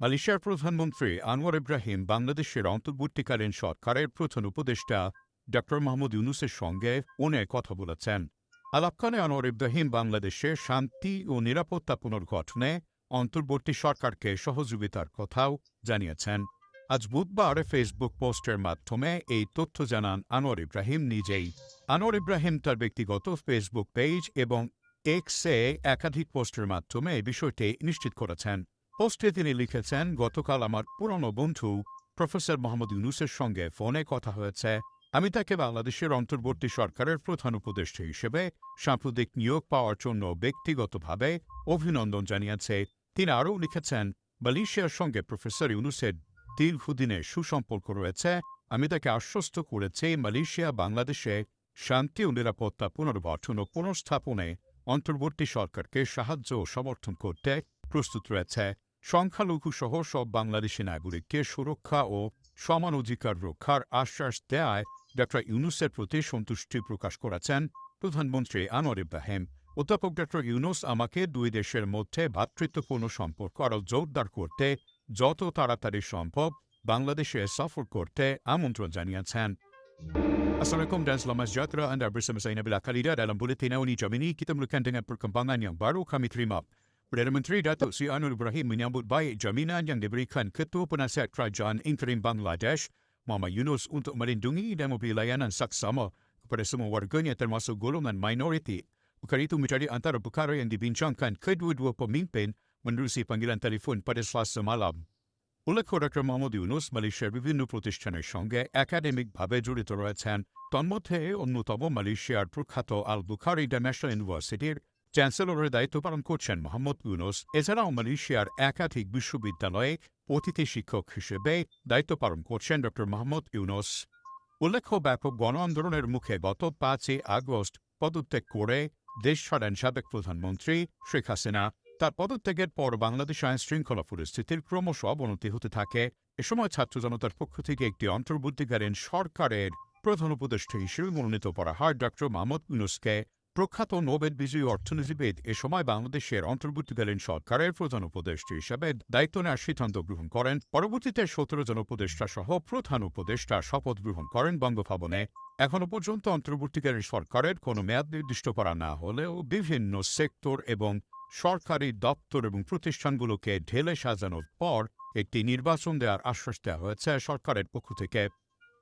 মালয়েশিয়ার প্রধানমন্ত্রী আনোয়ার ইব্রাহিম বাংলাদেশের অন্তর্বর্তীকালীন সরকারের প্রধান উপদেষ্টা ড মাহমুদ ইউনুসের সঙ্গে ফোনে কথা বলেছেন। আলাপকানে আনোয়ার ইব্রাহিম বাংলাদেশে শান্তি ও নিরাপত্তা পুনর্গঠনে অন্তর্বর্তী সরকারকে সহযোগিতার কথাও জানিয়েছেন। আজ বুধবার ফেসবুক পোস্টের মাধ্যমে এই তথ্য জানান আনোয়ার ইব্রাহিম নিজেই। আনোয়ার ইব্রাহিম তার ব্যক্তিগত ফেসবুক পেজ এবং এক্সে একাধিক পোস্টের মাধ্যমে বিষয়টি নিশ্চিত করেছেন। পোস্টে তিনি লিখেছেন, গতকাল আমার পুরনো বন্ধু প্রফেসর মোহাম্মদ ইউনুসের সঙ্গে ফোনে কথা হয়েছে। আমি তাকে বাংলাদেশের অন্তর্বর্তী সরকারের প্রধান উপদেষ্টা হিসেবে সাম্প্রতিক নিয়োগ পাওয়ার জন্য ব্যক্তিগতভাবে অভিনন্দন জানিয়েছে। তিনি আরও লিখেছেন, মালয়েশিয়ার সঙ্গে প্রফেসর ইউনুসের দীর্ঘদিনের সুসম্পর্ক রয়েছে। আমি তাকে আশ্বস্ত করেছি মালয়েশিয়া, বাংলাদেশে শান্তি ও নিরাপত্তা পুনর্গঠন ও পুনঃস্থাপনে অন্তর্বর্তী সরকারকে সাহায্য ও সমর্থন করতে প্রস্তুত রয়েছে। সংখ্যালঘু সহ সব বাংলাদেশি নাগরিককে সুরক্ষা ও সমান অধিকার রক্ষার আশ্বাস দেয় ড. ইউনুসের প্রতি সন্তুষ্টি প্রকাশ করেছেন প্রধানমন্ত্রী আনোয়ার ইব্রাহিম। অধ্যাপক ড. ইউনুস আমাকে দুই দেশের মধ্যে ভ্রাতৃত্বপূর্ণ সম্পর্ক আরও জোরদার করতে, যত তাড়াতাড়ি সম্ভব বাংলাদেশে সফর করতে আমন্ত্রণ জানিয়েছেন। Assalamualaikum dan selamat sejahtera anda bersama saya Nabil Khalida dalam Buletin Awal Jam ini kita mulakan dengan perkembangan yang baru kami terima. Perdana Menteri Datuk Seri Anwar Ibrahim menyambut baik jaminan yang diberikan Ketua Penasihat Kerajaan Interim Bangladesh Muhammad Yunus untuk melindungi dan memberi layanan saksama kepada semua warganya termasuk golongan minoriti. Perkara itu menjadi antara perkara yang dibincangkan kedua-dua pemimpin menerusi panggilan telefon pada selasa malam. উল্লেখ্য doctor Mohammad Yunus মালয়েশিয়ার বিভিন্ন প্রতিষ্ঠানের সঙ্গে একাডেমিকভাবে জড়িত রয়েছেন তন্মধ্যে অন্যতম মালয়েশিয়ার প্রখ্যাত আল বুখারি ইন্টারন্যাশনাল ইউনিভার্সিটির চ্যান্সেলরের দায়িত্ব পালন করছেন মোহাম্মদ ইউনুস। এছাড়াও মালয়েশিয়ার একাধিক বিশ্ববিদ্যালয়ে অতিথি শিক্ষক হিসেবে দায়িত্ব পালন করছেন ডক্টর মোহাম্মদ ইউনুস। উল্লেখ্য, ব্যাপক গণ আন্দোলনের মুখে গত পাঁচই আগস্ট পদত্যাগ করে দেশ ছাড়েন সাবেক প্রধানমন্ত্রী শেখ হাসিনা। তার পদত্যাগের পর বাংলাদেশ আইন শৃঙ্খলা পরিস্থিতির ক্রমশ অবনতি হতে থাকে। এ সময় ছাত্র জনতার পক্ষ থেকে একটি অন্তর্বর্তীকালীন সরকারের প্রধান উপদেষ্টা হিসেবে মনোনীত করা হয় ড. মাহমুদ ইউনুসকে। প্রখ্যাত নোবেল বিজয়ী অর্থনীতিবিদ এ সময় বাংলাদেশের অন্তর্বর্তীকালীন সরকারের প্রধান উপদেষ্টা হিসেবে দায়িত্ব নেওয়ার সিদ্ধান্ত গ্রহণ করেন। পরবর্তীতে সতেরো জন উপদেষ্টা সহ প্রধান উপদেষ্টা শপথ গ্রহণ করেন বঙ্গভবনে। এখনও পর্যন্ত অন্তর্বর্তীকালীন সরকারের কোনো মেয়াদ নির্দিষ্ট করা না হলেও বিভিন্ন সেক্টর এবং সরকারি দপ্তর এবং প্রতিষ্ঠানগুলোকে ঢেলে সাজানোর পর একটি নির্বাচন দেওয়ার আশ্বাস দেওয়া হয়েছে সরকারের পক্ষ থেকে।